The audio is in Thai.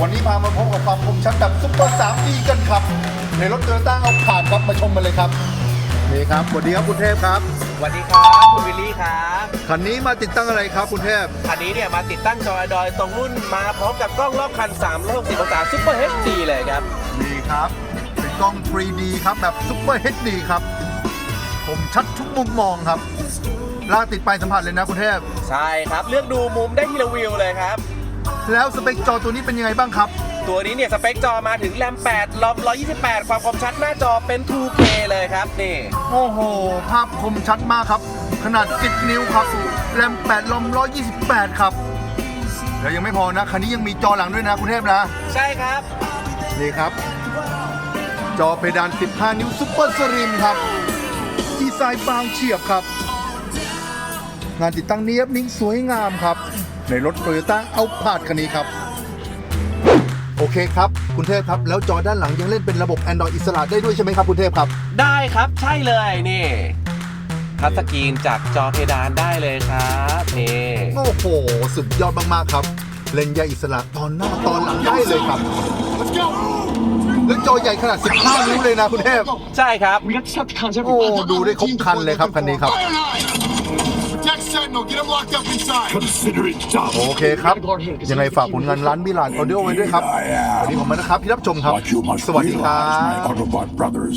วันนี้พามาพบกับความคมชัดแบบซุปเปอร์ 3D กันครับ ในรถโตโยต้าเอาผ่านครับมาชมกันเลยครับนี่ครับสวัสดีครับคุณเทพครับ สวัสดีครับคุณวิลลี่ครับคันนี้มาติดตั้งอะไรครับคุณเทพคันนี้เนี่ยมาติดตั้งจอ Android ตรงรุ่นมาพร้อมกับกล้องรอบคัน360องศา Super HD เลยครับนี่ครับเป็นกล้อง 3D ครับแบบซุปเปอร์ HD ครับผมชัดทุกมุมมองครับลากติดไปสัมผัสเลยนะคุณเทพ ใช่ครับ เลือกดูมุมได้ทีละวิวเลยครับ แล้วสเปคจอตัวนี้เป็นยังไงบ้างครับ ตัวนี้เนี่ยสเปคจอมาถึงแรม8ลอม128 ความคมชัดหน้าจอเป็น 2K เลยครับนี่โอ้โห ภาพคมชัดมากครับ ขนาด 10 นิ้วครับแรม8ลอม128 ครับ แล้วยังไม่พอนะ คันนี้ยังมีจอหลังด้วยนะคุณเทพนะ ใช่ครับ นี่ครับ จอเพดาน 15 นิ้วซุปเปอร์สลิมครับ ดีไซน์บางเฉียบครับ งานติดตั้งเนียบนิ่งสวยงามครับ ในรถโตโยต้าเอาพาดคันนี้ครับ โอเคครับ คุณเทพครับ แล้วจอด้านหลังยังเล่นเป็นระบบ Android อิสระได้ด้วยใช่ไหมครับ คุณเทพครับ ได้ครับใช่เลยนี่ทัชสกรีนจากจอเพดานได้เลยครับนี่โอ้โห สุดยอดมาก ๆ ครับ เล่นใหญ่อิสระตอนหน้าตอนหลังได้เลยครับ แล้วจอใหญ่ขนาด 15 นิ้วเลยนะคุณเทพ ใช่ครับ We got to stop the cons โอ้ every ดูได้ครบคันเลยครับคันนี้ครับ Protect Sentinel, get him locked up inside. Consider it done. โอเคครับ ยังไงฝากผลงานร้านมิลานออดิโอไว้ด้วยครับ วันนี้ผมมานะครับที่รับชมครับ But you must สวัสดีครั realize, my บ Autobot brothers,